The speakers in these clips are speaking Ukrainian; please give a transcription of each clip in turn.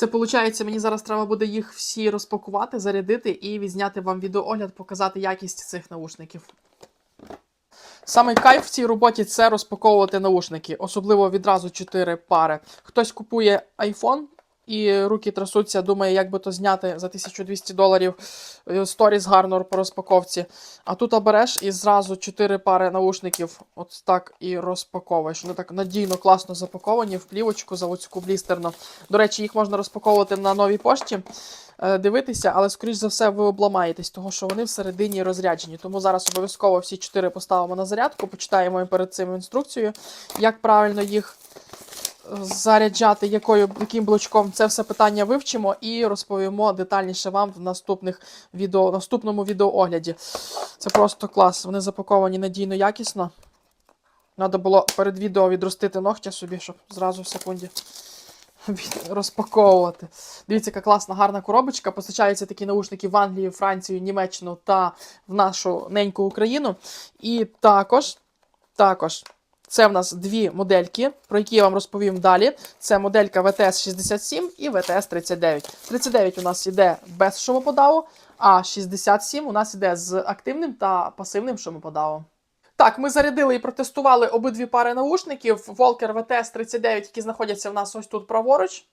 Це виходить, мені зараз треба буде їх всі розпакувати, зарядити і відзняти вам відеоогляд, показати якість цих наушників. Самий кайф в цій роботі це розпаковувати наушники, особливо відразу 4 пари. Хтось купує iPhone і руки трясуться, думає, як би то зняти за 1200 доларів е, сторіс гарно по розпаковці. А тут береш і зразу 4 пари наушників, от так і розпаковуєш. Вони так надійно, класно запаковані в плівочку заводську блістерно. До речі, їх можна розпаковувати на новій пошті, е, дивитися, але, скоріш за все, ви обламаєтесь, того що вони всередині розряджені. Тому зараз обов'язково всі 4 поставимо на зарядку, почитаємо перед цим інструкцію, як правильно їх заряджати, якою, яким блочком, це все питання вивчимо і розповімо детальніше вам в наступних відео, наступному відеоогляді. Це просто клас. Вони запаковані надійно якісно. Треба було перед відео відростити ногтя собі, щоб зразу в секунді розпаковувати. Дивіться, яка класна, гарна коробочка. Постачаються такі наушники в Англію, Францію, Німеччину та в нашу неньку Україну. І також, також це в нас дві модельки, про які я вам розповім далі. Це моделька VTS 67 і VTS 39. 39 у нас іде без шумоподаву, а 67 у нас іде з активним та пасивним шумоподавом. Так, ми зарядили і протестували обидві пари наушників Volker VTS 39, які знаходяться в нас ось тут праворуч,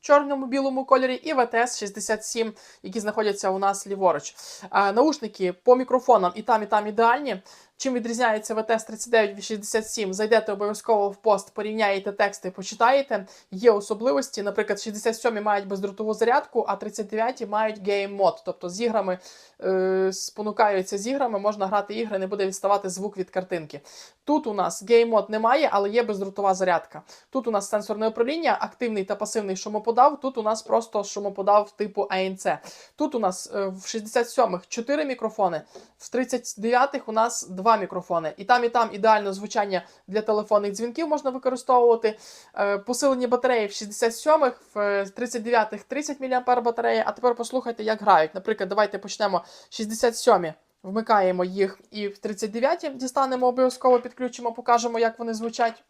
в чорному білому кольорі, і VTS 67, які знаходяться у нас ліворуч. Наушники по мікрофонам і там, і там ідеальні. Чим відрізняється VTS 39 від 67? Зайдете обов'язково в пост, порівняєте тексти, почитаєте. Є особливості. Наприклад, 67 мають бездротову зарядку, а 39 мають Mode. Тобто з іграми е, спонукаються з іграми, можна грати ігри, не буде відставати звук від картинки. Тут у нас Mode немає, але є бездротова зарядка. Тут у нас сенсорне управління, активний та пасивний шумоподав. Тут у нас просто шумоподав типу ANC. Тут у нас е, в 67-х 4 мікрофони, в 39-х у нас 2 мікрофони. І там, і там ідеально звучання для телефонних дзвінків можна використовувати. Е, Посилені батареї в 67-х, в е, 39-х 30 мА батарея. А тепер послухайте, як грають. Наприклад, давайте почнемо 67 Вмикаємо їх і в 39-ті дістанемо обов'язково, підключимо, покажемо, як вони звучать.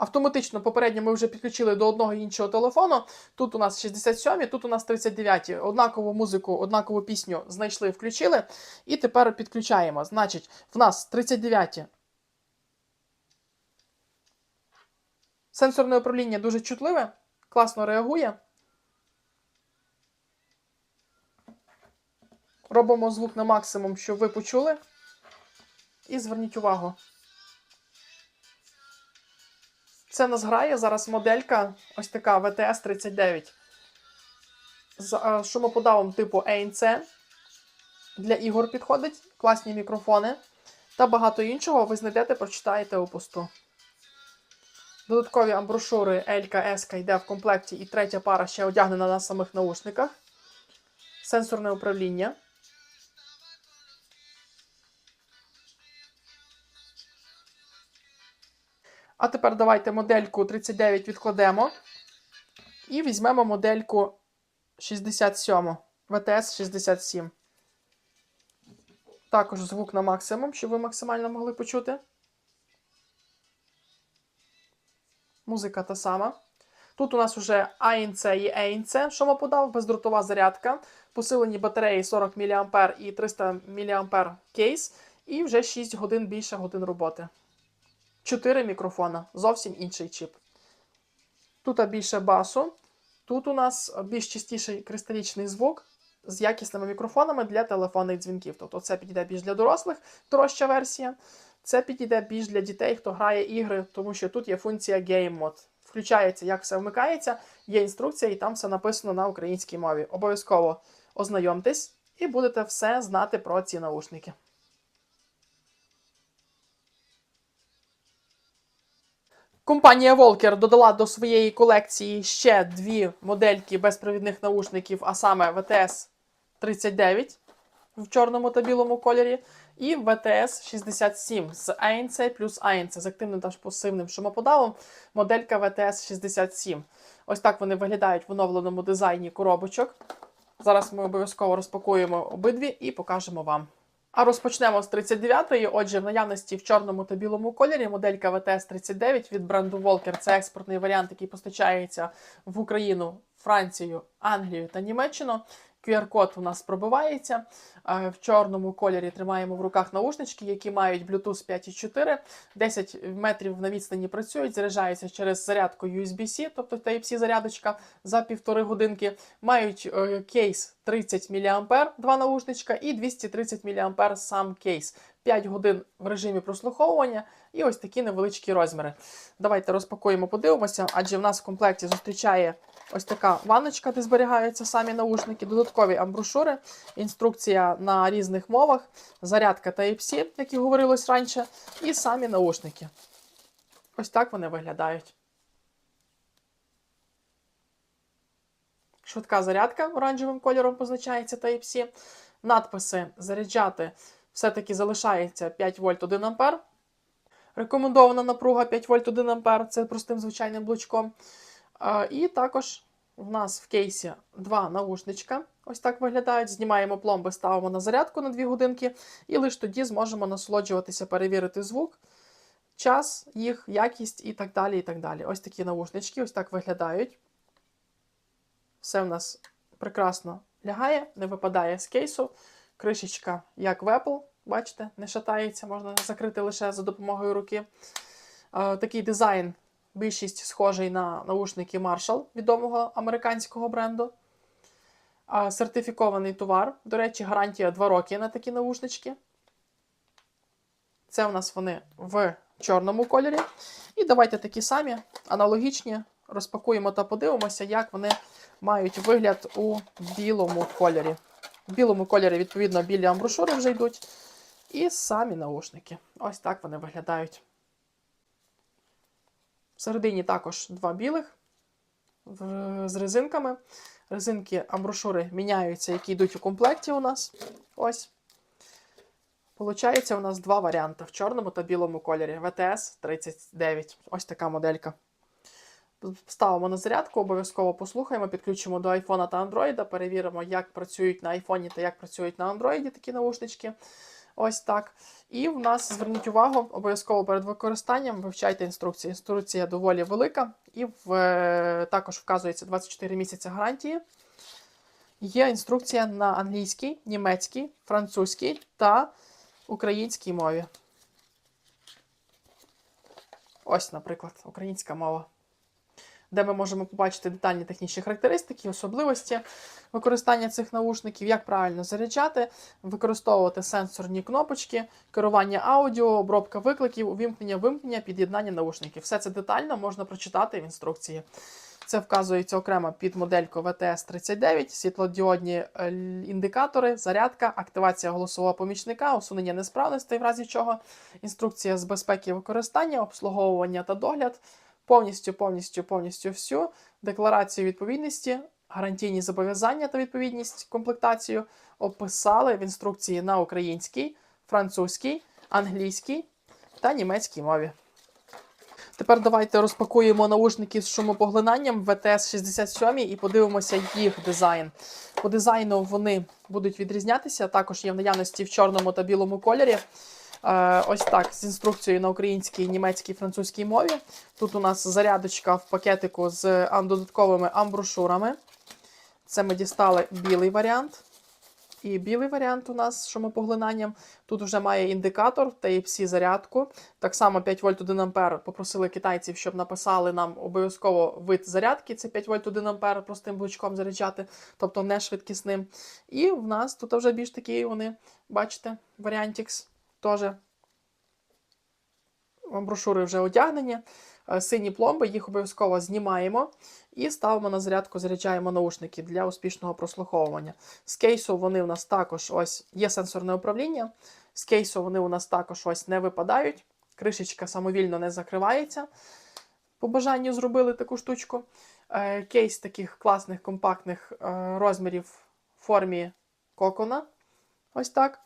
Автоматично попередньо ми вже підключили до одного іншого телефону. Тут у нас 67, тут у нас 39. Однакову музику, однакову пісню знайшли, включили. І тепер підключаємо. Значить, в нас 39. Сенсорне управління дуже чутливе, класно реагує. Робимо звук на максимум, щоб ви почули. І зверніть увагу. Це нас грає зараз моделька, ось така VTS 39 з е, шумоподавом типу ANC. Для ігор підходить, класні мікрофони та багато іншого ви знайдете, прочитаєте у посту. Додаткові амброшури L, S йде в комплекті, і третя пара ще одягнена на самих наушниках. Сенсорне управління. А тепер давайте модельку 39 відкладемо. І візьмемо модельку 67 VTS 67. Також звук на максимум, щоб ви максимально могли почути. Музика та сама. Тут у нас вже ANC і ANC, що ми подав, бездротова зарядка, посилені батареї 40 мА і 300 мА кейс, і вже 6 годин більше годин роботи. 4 мікрофона, зовсім інший чіп. Тут більше басу, тут у нас більш чистіший кристалічний звук з якісними мікрофонами для телефонних дзвінків. Тобто це підійде більш для дорослих, дорожча версія. Це підійде більш для дітей, хто грає ігри, тому що тут є функція Game Mode. Включається, як все вмикається, є інструкція, і там все написано на українській мові. Обов'язково ознайомтесь і будете все знати про ці наушники. Компанія Volker додала до своєї колекції ще дві модельки безпровідних наушників, а саме VTS 39 в чорному та білому кольорі, і VTS 67 з ANC плюс ANC з активним та пасивним шумоподавом. Моделька VTS 67. Ось так вони виглядають в оновленому дизайні коробочок. Зараз ми обов'язково розпакуємо обидві і покажемо вам. А розпочнемо з 39-ї. Отже, в наявності в чорному та білому кольорі моделька ВТС-39 від бренду Волкер. Це експортний варіант, який постачається в Україну, Францію, Англію та Німеччину. QR-код у нас пробивається. Е, В чорному кольорі тримаємо в руках наушнички, які мають Bluetooth 5.4, 10 метрів на відстані працюють, заряджаються через зарядку USB-C, тобто Type-C зарядочка за півтори годинки. Мають е, кейс 30 мА, два наушничка, і 230 мА сам кейс. 5 годин в режимі прослуховування і ось такі невеличкі розміри. Давайте розпакуємо, подивимося, адже в нас в комплекті зустрічає ось така ванночка, де зберігаються самі наушники, додаткові амброшури, інструкція на різних мовах, зарядка Type-C, як і говорилось раніше, і самі наушники. Ось так вони виглядають. Швидка зарядка оранжевим кольором позначається Type-C. Надписи заряджати все-таки залишається 5 вольт 1 ампер. Рекомендована напруга 5 вольт 1 ампер, це простим звичайним блочком. І також в нас в кейсі два наушничка. Ось так виглядають. Знімаємо пломби, ставимо на зарядку на 2 годинки, і лише тоді зможемо насолоджуватися, перевірити звук, час, їх, якість і так далі. і так далі. Ось такі наушнички, ось так виглядають. Все в нас прекрасно лягає, не випадає з кейсу. Кришечка, як в Apple, бачите, не шатається, можна закрити лише за допомогою руки. Такий дизайн, більшість схожий на наушники Marshall відомого американського бренду. Сертифікований товар. До речі, гарантія 2 роки на такі наушнички. Це у нас вони в чорному кольорі. І давайте такі самі аналогічні розпакуємо та подивимося, як вони мають вигляд у білому кольорі. В білому кольорі, відповідно, білі амброшури вже йдуть. І самі наушники. Ось так вони виглядають. Всередині також два білих з резинками. Резинки амброшури міняються, які йдуть у комплекті у нас. Ось. Получається, у нас два варіанти в чорному та білому кольорі. VTS 39. Ось така моделька. Ставимо на зарядку, обов'язково послухаємо, підключимо до iPhone та Android, перевіримо, як працюють на iPhone та як працюють на Android такі наушнички. Ось так. І в нас зверніть увагу, обов'язково перед використанням вивчайте інструкцію. Інструкція доволі велика, і в, е, також вказується 24 місяці гарантії. Є інструкція на англійській, німецькій, французькій та українській мові. Ось, наприклад, українська мова де ми можемо побачити детальні технічні характеристики, особливості використання цих наушників, як правильно заряджати, використовувати сенсорні кнопочки, керування аудіо, обробка викликів, увімкнення, вимкнення, під'єднання наушників. Все це детально можна прочитати в інструкції. Це вказується окремо під модельку VTS39, світлодіодні е, індикатори, зарядка, активація голосового помічника, усунення несправностей, в разі чого, інструкція з безпеки використання, обслуговування та догляд, повністю, повністю, повністю всю, декларацію відповідності, гарантійні зобов'язання та відповідність комплектацію описали в інструкції на українській, французькій, англійській та німецькій мові. Тепер давайте розпакуємо наушники з шумопоглинанням VTS 67 і подивимося їх дизайн. По дизайну вони будуть відрізнятися. Також є в наявності в чорному та білому кольорі. Е, ось так, з інструкцією на українській, німецькій, французькій мові. Тут у нас зарядочка в пакетику з додатковими амброшурами. Це ми дістали білий варіант. І білий варіант у нас з шумопоглинанням. Тут вже має індикатор Type-C зарядку. Так само 5 вольт 1 ампер. Попросили китайців, щоб написали нам обов'язково вид зарядки. Це 5 вольт 1 ампер простим блочком заряджати, тобто не швидкісним. І в нас тут вже більш такі вони, бачите, варіантікс теж. Брошури вже одягнені. Е, Сині пломби, їх обов'язково знімаємо і ставимо на зарядку, заряджаємо наушники для успішного прослуховування. З кейсу вони у нас також ось є сенсорне управління. З кейсу вони у нас також ось не випадають. Кришечка самовільно не закривається. По бажанню зробили таку штучку. Е, Кейс таких класних компактних е, розмірів в формі кокона. Ось так.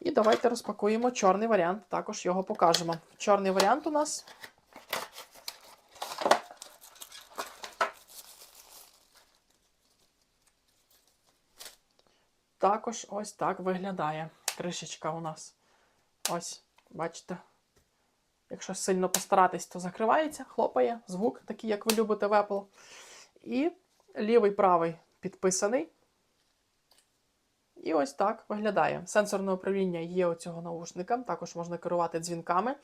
І давайте розпакуємо чорний варіант, також його покажемо. Чорний варіант у нас. Також ось так виглядає. кришечка у нас. Ось, бачите. Якщо сильно постаратись, то закривається, хлопає, звук, такий, як ви любите в Apple. І лівий правий підписаний. І ось так виглядає. Сенсорне управління є у цього наушника. Також можна керувати дзвінками.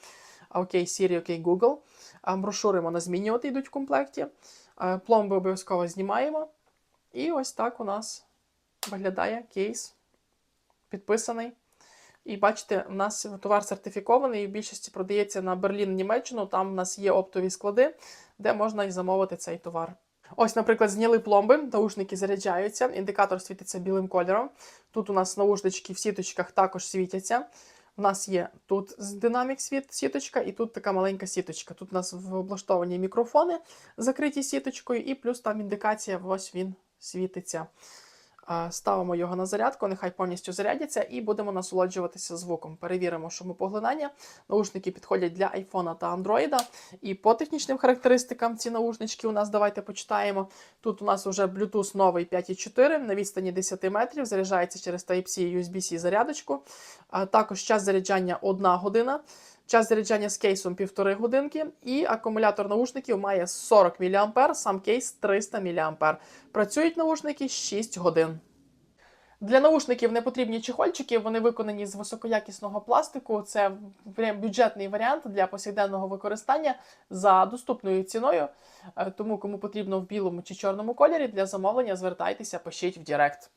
Окей, Siri, окей, Google. Брошури можна змінювати, йдуть в комплекті. Пломби обов'язково знімаємо. І ось так у нас виглядає кейс. Підписаний. І бачите, у нас товар сертифікований і в більшості продається на Берлін, Німеччину. Там у нас є оптові склади, де можна і замовити цей товар. Ось, наприклад, зняли пломби, наушники заряджаються, індикатор світиться білим кольором. Тут у нас наушнички в сіточках також світяться. У нас є тут динамік світ, сіточка, і тут така маленька сіточка. Тут у нас облаштовані мікрофони, закриті сіточкою, і плюс там індикація, ось він світиться. Ставимо його на зарядку, нехай повністю зарядяться, і будемо насолоджуватися звуком. Перевіримо шумопоглинання. Наушники підходять для iPhone та Android. І по технічним характеристикам ці наушнички у нас давайте почитаємо. Тут у нас вже Bluetooth новий 5.4 на відстані 10 метрів, заряджається через Type-C і USB-C зарядочку. Також час заряджання 1 година. Час заряджання з кейсом 1,5 годинки, і акумулятор наушників має 40 мА, сам кейс 300 мА. Працюють наушники 6 годин. Для наушників не потрібні чехольчики, вони виконані з високоякісного пластику. Це бюджетний варіант для повсякденного використання за доступною ціною. Е, Тому, кому потрібно в білому чи чорному кольорі для замовлення, звертайтеся, пишіть в Директ.